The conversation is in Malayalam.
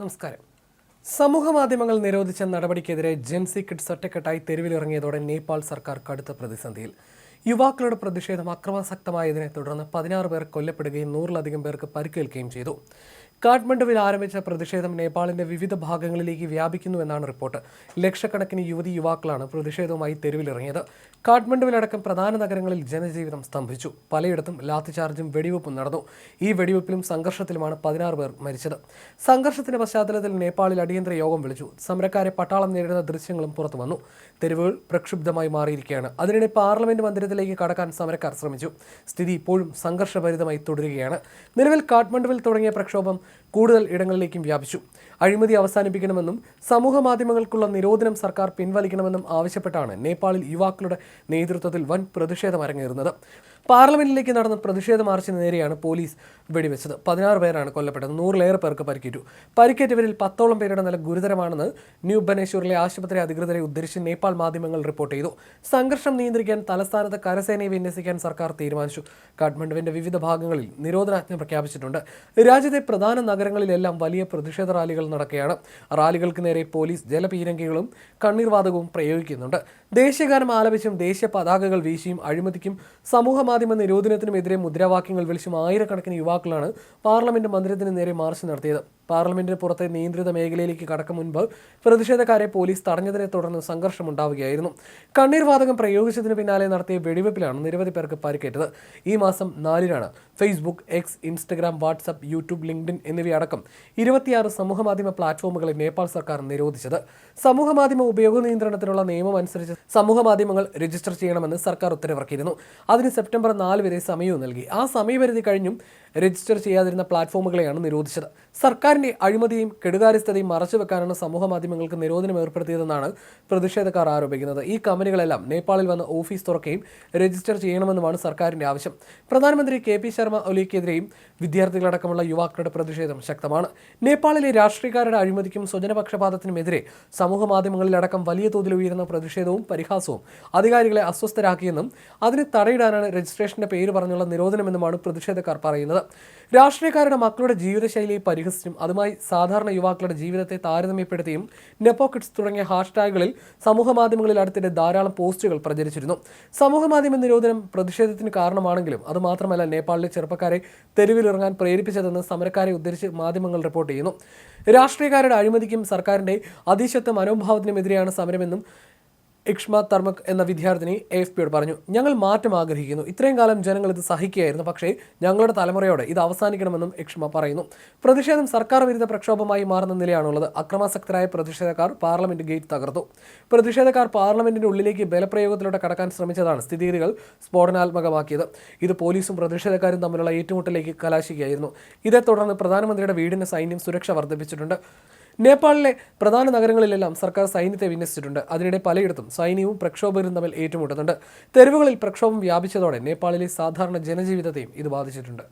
നമസ്കാരം. സമൂഹ മാധ്യമങ്ങൾ നിരോധിച്ച നടപടിക്കെതിരെ ജെൻസി കിഡ്സ് ഒറ്റക്കെട്ടായി തെരുവിലിറങ്ങിയതോടെ നേപ്പാൾ സർക്കാർ കടുത്ത പ്രതിസന്ധിയിൽ. യുവാക്കളുടെ പ്രതിഷേധം അക്രമാസക്തമായതിനെ തുടർന്ന് പതിനാറ് പേർ കൊല്ലപ്പെടുകയും നൂറിലധികം പേർക്ക് പരിക്കേൽക്കുകയും ചെയ്തു. കാഠ്മണ്ഡുവിൽ ആരംഭിച്ച പ്രതിഷേധം നേപ്പാളിന്റെ വിവിധ ഭാഗങ്ങളിലേക്ക് വ്യാപിക്കുന്നുവെന്നാണ് റിപ്പോർട്ട്. ലക്ഷക്കണക്കിന് യുവതി യുവാക്കളാണ് പ്രതിഷേധവുമായി തെരുവിലിറങ്ങിയത്. കാഠ്മണ്ഡുവിലടക്കം പ്രധാന നഗരങ്ങളിൽ ജനജീവിതം സ്തംഭിച്ചു. പലയിടത്തും ലാത്തിചാർജും വെടിവെപ്പും നടന്നു. ഈ വെടിവെപ്പിലും സംഘർഷത്തിലുമാണ് പതിനാറ് പേർ മരിച്ചത്. സംഘർഷത്തിന്റെ പശ്ചാത്തലത്തിൽ നേപ്പാളിൽ അടിയന്തര യോഗം വിളിച്ചു. സമരക്കാരെ പട്ടാളം നേരിടുന്ന ദൃശ്യങ്ങളും പുറത്തു വന്നു തെരുവുകൾ പ്രക്ഷുബ്ധമായി മാറിയിരിക്കുകയാണ്. അതിനിടെ പാർലമെന്റ് മന്ദിരത്തിലേക്ക് കടക്കാൻ സമരക്കാർ ശ്രമിച്ചു. സ്ഥിതി ഇപ്പോഴും സംഘർഷഭരിതമായി തുടരുകയാണ്. നിലവിൽ കാഠ്മണ്ഡുവിൽ തുടങ്ങിയ പ്രക്ഷോഭം കൂടുതൽ ഇടങ്ങളിലേക്കും വ്യാപിച്ചു. അഴിമതി അവസാനിപ്പിക്കണമെന്നും സമൂഹ മാധ്യമങ്ങൾക്കുള്ള നിരോധനം സർക്കാർ പിൻവലിക്കണമെന്നും ആവശ്യപ്പെട്ടാണ് നേപ്പാളിൽ യുവാക്കളുടെ നേതൃത്വത്തിൽ വൻ പ്രതിഷേധം അരങ്ങേറുന്നത്. പാർലമെന്റിലേക്ക് നടന്ന പ്രതിഷേധ മാർച്ചിന് നേരെയാണ് പോലീസ് വെടിവെച്ചത്. പതിനാറ് പേരാണ് കൊല്ലപ്പെട്ടത്. നൂറിലേറെ പേർക്ക് പരിക്കേറ്റു. പരിക്കേറ്റവരിൽ പത്തോളം പേരുടെ നില ഗുരുതരമാണെന്ന് ന്യൂ ബനേശ്വറിലെ ആശുപത്രി അധികൃതരെ ഉദ്ധരിച്ച് നേപ്പാൾ മാധ്യമങ്ങൾ റിപ്പോർട്ട് ചെയ്തു. സംഘർഷം നിയന്ത്രിക്കാൻ തലസ്ഥാനത്ത് കരസേനയെ വിന്യസിക്കാൻ സർക്കാർ തീരുമാനിച്ചു. കാഠ്മണ്ഡുവിന്റെ വിവിധ ഭാഗങ്ങളിൽ നിരോധനാജ്ഞ പ്രഖ്യാപിച്ചിട്ടുണ്ട്. രാജ്യത്തെ പ്രധാന നഗരങ്ങളിലെല്ലാം വലിയ പ്രതിഷേധ റാലികൾ നടക്കുകയാണ്. റാലികൾക്ക് നേരെ പോലീസ് ജലപീരങ്കികളും കണ്ണീർവാതകവും പ്രയോഗിക്കുന്നുണ്ട്. ദേശീയഗാനം ആലപിച്ചും ദേശീയ പതാകകൾ വീശിയും അഴിമതിക്കും സമൂഹ മാധ്യമ നിരോധനത്തിനുമെതിരെ മുദ്രാവാക്യങ്ങൾ വിളിച്ചും ആയിരക്കണക്കിന് യുവാക്കളാണ് പാർലമെന്റ് മന്ദിരത്തിന് നേരെ മാർച്ച് നടത്തിയത്. പാർലമെന്റിന് പുറത്തെ നിയന്ത്രിത മേഖലയിലേക്ക് കടക്കും മുൻപ് പ്രതിഷേധക്കാരെ പോലീസ് തടഞ്ഞതിനെ തുടർന്ന് സംഘർഷമുണ്ടാവുകയായിരുന്നു. കണ്ണീർവാതകം പ്രയോഗിച്ചതിന് പിന്നാലെ നടത്തിയ വെടിവെപ്പിലാണ് നിരവധി പേർക്ക് പരിക്കേറ്റത്. ഈ മാസം നാലിനാണ് Facebook X Instagram WhatsApp YouTube LinkedIn എന്നിവയടക്കം ഇരുപത്തിയാറ് സമൂഹമാധ്യമ പ്ലാറ്റ്ഫോമുകളെ നേപ്പാൾ സർക്കാർ നിരോധിച്ചത്. സമൂഹമാധ്യമ ഉപയോഗ നിയന്ത്രണത്തിനുള്ള നിയമം അനുസരിച്ച് സമൂഹമാധ്യമങ്ങൾ രജിസ്റ്റർ ചെയ്യണമെന്ന് സർക്കാർ ഉത്തരവിറക്കിയിരുന്നു. അതിന് സെപ്റ്റംബർ നാല് വരെ സമയവും നൽകി. ആ സമയപരിധി കഴിഞ്ഞും രജിസ്റ്റർ ചെയ്യാതിരുന്ന പ്ലാറ്റ്ഫോമുകളെയാണ് നിരോധിച്ചത്. സർക്കാരിന്റെ അഴിമതിയും കെടുകാര്യസ്ഥതയും മറച്ചുവെക്കാനാണ് സമൂഹ മാധ്യമങ്ങൾക്ക് നിരോധനം ഏർപ്പെടുത്തിയതെന്നാണ് പ്രതിഷേധക്കാർ ആരോപിക്കുന്നത്. ഈ കമ്പനികളെല്ലാം നേപ്പാളിൽ വന്ന് ഓഫീസ് തുറക്കുകയും രജിസ്റ്റർ ചെയ്യണമെന്നുമാണ് സർക്കാരിന്റെ ആവശ്യം. പ്രധാനമന്ത്രി കെ പി ശർമ്മ ഒലിക്കെതിരെയും വിദ്യാർത്ഥികളടക്കമുള്ള യുവാക്കളുടെ പ്രതിഷേധം ശക്തമാണ്. നേപ്പാളിലെ രാഷ്ട്രീയക്കാരുടെ അഴിമതിക്കും സ്വജനപക്ഷപാതത്തിനുമെതിരെ സമൂഹ മാധ്യമങ്ങളിലടക്കം വലിയ തോതിൽ ഉയരുന്ന പ്രതിഷേധവും പരിഹാസവും അധികാരികളെ അസ്വസ്ഥരാക്കിയെന്നും അതിന് തടയിടാനാണ് രജിസ്ട്രേഷന്റെ പേര് പറഞ്ഞുള്ള നിരോധനമെന്നുമാണ് പ്രതിഷേധക്കാർ പറയുന്നത്. രാഷ്ട്രീയക്കാരുടെ മക്കളുടെ ജീവിതശൈലിയെ പരിഹസിച്ചും അതുമായി സാധാരണ യുവാക്കളുടെ ജീവിതത്തെ താരതമ്യപ്പെടുത്തിയും നെപ്പോക്കിഡ്സ് തുടങ്ങിയ ഹാഷ്ടാഗുകളിൽ സമൂഹ മാധ്യമങ്ങളിൽ അടുത്തിടെ ധാരാളം പോസ്റ്റുകൾ പ്രചരിച്ചിരുന്നു. സമൂഹ മാധ്യമ നിരോധനം പ്രതിഷേധത്തിന് കാരണമാണെങ്കിലും അതുമാത്രമല്ല നേപ്പാളിലെ ചെറുപ്പക്കാരെ തെരുവിലിറങ്ങാൻ പ്രേരിപ്പിച്ചതെന്ന് സമരക്കാരെ ഉദ്ധരിച്ച് മാധ്യമങ്ങൾ റിപ്പോർട്ട് ചെയ്യുന്നു. രാഷ്ട്രീയക്കാരുടെ അഴിമതിക്കും സർക്കാരിന്റെ അതീശത്വ മനോഭാവത്തിനുമെതിരെയാണ് സമരമെന്നും ഇക്ഷ്മ തർമക് എന്ന വിദ്യാർത്ഥിനി എഫ് പിയോട് പറഞ്ഞു ഞങ്ങൾ മാറ്റം ആഗ്രഹിക്കുന്നു. ഇത്രയും കാലം ജനങ്ങൾ ഇത് സഹിക്കുകയായിരുന്നു. പക്ഷേ ഞങ്ങളുടെ തലമുറയോടെ ഇത് അവസാനിക്കണമെന്നും ഇക്ഷ്മ പറയുന്നു. പ്രതിഷേധം സർക്കാർ വിരുദ്ധ പ്രക്ഷോഭമായി മാറുന്ന നിലയാണുള്ളത്. അക്രമാസക്തരായ പ്രതിഷേധക്കാർ പാർലമെന്റ് ഗേറ്റ് തകർത്തു. പ്രതിഷേധക്കാർ പാർലമെന്റിന്റെ ഉള്ളിലേക്ക് ബലപ്രയോഗത്തിലൂടെ കടക്കാൻ ശ്രമിച്ചതാണ് സ്ഥിതിഗതികൾ സ്ഫോടനാത്മകമാക്കിയത്. ഇത് പോലീസും പ്രതിഷേധക്കാരും തമ്മിലുള്ള ഏറ്റുമുട്ടലേക്ക് കലാശിക്കുകയായിരുന്നു ഇതേ തുടർന്ന് പ്രധാനമന്ത്രിയുടെ വീടിന് സൈന്യം സുരക്ഷ വർദ്ധിപ്പിച്ചിട്ടുണ്ട്. നേപ്പാളിലെ പ്രധാന നഗരങ്ങളിലെല്ലാം സർക്കാർ സൈന്യത്തെ വിന്യസിച്ചിട്ടുണ്ട്. അതിനിടെ പലയിടത്തും സൈന്യവും പ്രക്ഷോഭകരും തമ്മിൽ ഏറ്റുമുട്ടുന്നുണ്ട്. തെരുവുകളിൽ പ്രക്ഷോഭം വ്യാപിച്ചതോടെ നേപ്പാളിലെ സാധാരണ ജനജീവിതത്തെയും ഇത് ബാധിച്ചിട്ടുണ്ട്.